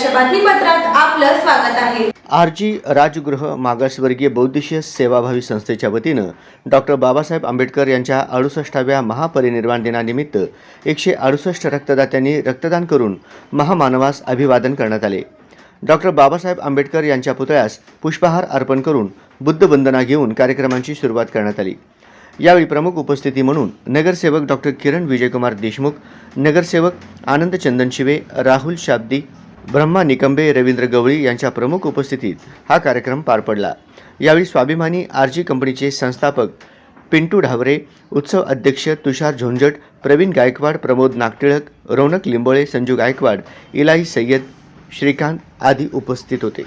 सत्रात आपलं स्वागत आहे. आरजी राजगृह मागासवर्गीय बौद्धिशीय सेवाभावी संस्थेच्या वतीनं डॉक्टर बाबासाहेब आंबेडकर यांच्या अडुसष्टाव्या महापरिनिर्वाण दिनानिमित्त एकशे अडुसष्ट रक्तदात्यांनी रक्तदान करून महामानवास अभिवादन करण्यात आले. डॉक्टर बाबासाहेब आंबेडकर यांच्या पुतळ्यास पुष्पहार अर्पण करून बुद्धवंदना घेऊन कार्यक्रमांची सुरुवात करण्यात आली. यावेळी प्रमुख उपस्थिती म्हणून नगरसेवक डॉक्टर किरण विजयकुमार देशमुख नगरसेवक आनंद चंदन शिवे राहुल शाब्दी ब्रह्मा निकंबे रवींद्र गवळी यांच्या प्रमुख उपस्थितीत हा कार्यक्रम पार पडला. यावेळी स्वाभिमानी आरजी कंपनीचे संस्थापक पिंटू ढावरे उत्सव अध्यक्ष तुषार झोंझट प्रवीण गायकवाड प्रमोद नागटिळक रौनक लिंबोळे संजू गायकवाड इलाई सय्यद श्रीकांत आदी उपस्थित होते.